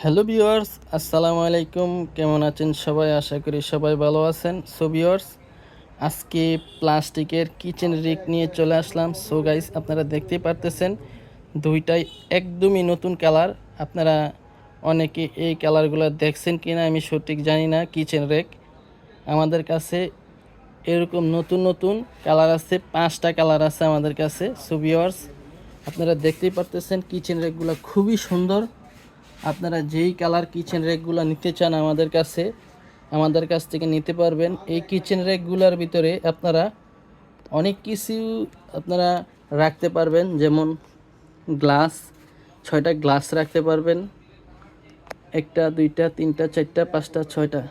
Hello viewers, আসসালামু আলাইকুম। কেমন আছেন সবাই? আশা করি সবাই ভালো আছেন। সো ভিউয়ার্স, আজকে প্লাস্টিকের কিচেন রিক নিয়ে চলে আসলাম। সো গাইস, আপনারা দেখতেই পারতেছেন, দুইটাই একদমই নতুন কালার। আপনারা অনেকে এই কালারগুলো দেখছেন কিনা আমি সঠিক জানি না, কিচেন রেক। আমাদের কাছে এরকম নতুন নতুন কালার আছে, পাঁচটা কালার আছে আমাদের কাছে। সো ভিউয়ার্স, আপনারা দেখতেই পারতেছেন কিচেন রেকগুলো খুবই সুন্দর। আপনারা যেই কালার কিচেন রেকগুলো নিতে চান আমাদের কাছে, আমাদের কাছ থেকে নিতে পারবেন। এই কিচেন রেকগুলোর ভিতরে আপনারা অনেক কিছু আপনারা রাখতে পারবেন, যেমন গ্লাস ছয়টা গ্লাস রাখতে পারবেন। একটা, দুইটা, তিনটা, চারটা, পাঁচটা, ছয়টা,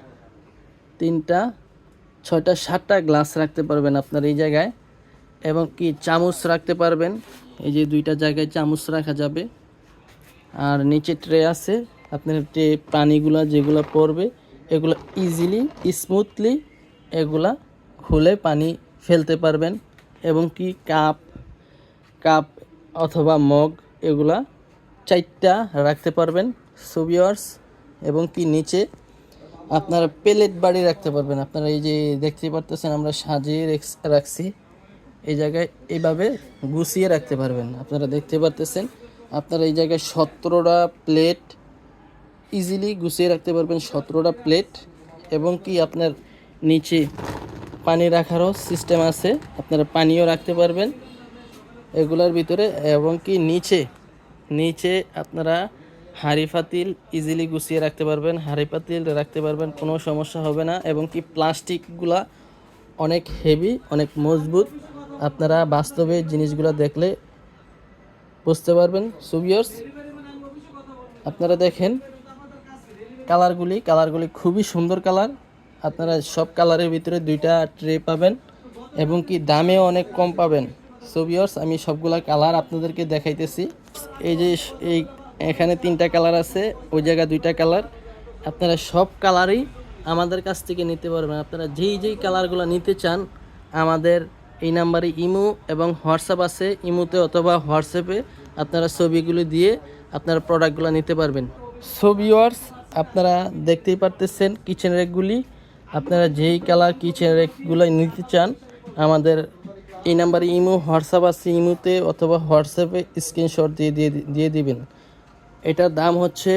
তিনটা, ছয়টা, সাতটা গ্লাস রাখতে পারবেন আপনার এই জায়গায়। এবং কি, চামচ রাখতে পারবেন। এই যে দুইটা জায়গায় চামচ রাখা যাবে। আর নিচে ট্রে আছে। আপনার যে পানিগুলা যেগুলো পড়বে, এগুলো ইজিলি স্মুথলি এগুলা খুলে পানি ফেলতে পারবেন এবং কি কাপ কাপ অথবা মগ এগুলা চারটা রাখতে পারবেন সুবিয়ার্স এবং কি নিচে আপনারা প্লেট বাড়ি রাখতে পারবেন। আপনারা এই যে দেখতে পারতেছেন, আমরা সাজিয়ে রাখছি। এই জায়গায় এইভাবে গুছিয়ে রাখতে পারবেন। আপনারা দেখতে পারতেছেন আপনারা এই জায়গায় সতেরোটা প্লেট ইজিলি গুছিয়ে রাখতে পারবেন, সতেরোটা প্লেট এবং কি আপনার নিচে পানি রাখারও সিস্টেম আছে, আপনারা পানিও রাখতে পারবেন এগুলার ভিতরে। এবং কি নিচে নিচে আপনারা হাঁড়ি পাতিল ইজিলি গুছিয়ে রাখতে পারবেন, হাঁড়ি পাতিল রাখতে পারবেন, কোনো সমস্যা হবে না। এবং কি প্লাস্টিকগুলা অনেক হেভি অনেক মজবুত। আপনারা বাস্তবে জিনিসগুলো দেখলে বুঝতে পারবেন সুবিয়ার্স আপনারা দেখেন, কালারগুলি কালারগুলি খুবই সুন্দর কালার। আপনারা সব কালারের ভিতরে দুইটা ট্রে পাবেন এবং কি দামেও অনেক কম পাবেন। সুবিয়ার্স আমি সবগুলা কালার আপনাদেরকে দেখাইতেছি। এই যে এই এখানে তিনটা কালার আছে, ওই জায়গায় দুইটা কালার। আপনারা সব কালারই আমাদের কাছ থেকে নিতে পারবেন। আপনারা যেই যেই কালারগুলো নিতে চান, আমাদের এই নাম্বারে ইমো এবং হোয়াটসঅ্যাপ আছে। ইমোতে অথবা হোয়াটসঅ্যাপে আপনারা ছবিগুলো দিয়ে আপনারা প্রোডাক্টগুলো নিতে পারবেন। সো ভিউয়ার্স আপনারা দেখতেই পারতেছেন কিচেন রেকগুলি আপনারা যেই কালার কিচেন রেকগুলো নিতে চান, আমাদের এই নাম্বারে ইমো, হোয়াটসঅ্যাপ আছে ইমোতে অথবা হোয়াটসঅ্যাপে স্ক্রিনশট দিয়ে দিয়ে দিয়ে দিবেন। এটার দাম হচ্ছে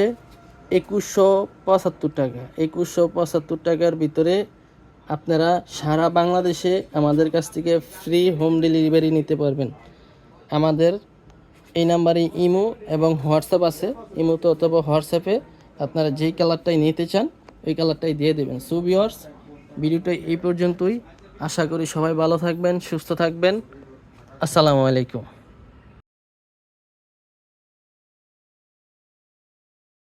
একুশশো পঁচাত্তর টাকা। একুশশো পঁচাত্তর টাকার ভিতরে আপনারা সারা বাংলাদেশে আমাদের কাছ থেকে ফ্রি হোম ডেলিভারি নিতে পারবেন। আমাদের এই নাম্বারে ইমো এবং হোয়াটসঅ্যাপ আছে। ইমোতে অথবা হোয়াটসঅ্যাপে আপনারা যেই কালারটাই নিতে চান, ওই কালারটাই দিয়ে দেবেন। সো ভিউয়ার্স ভিডিওটা এই পর্যন্তই। আশা করি সবাই ভালো থাকবেন, সুস্থ থাকবেন। আসসালামু আলাইকুম।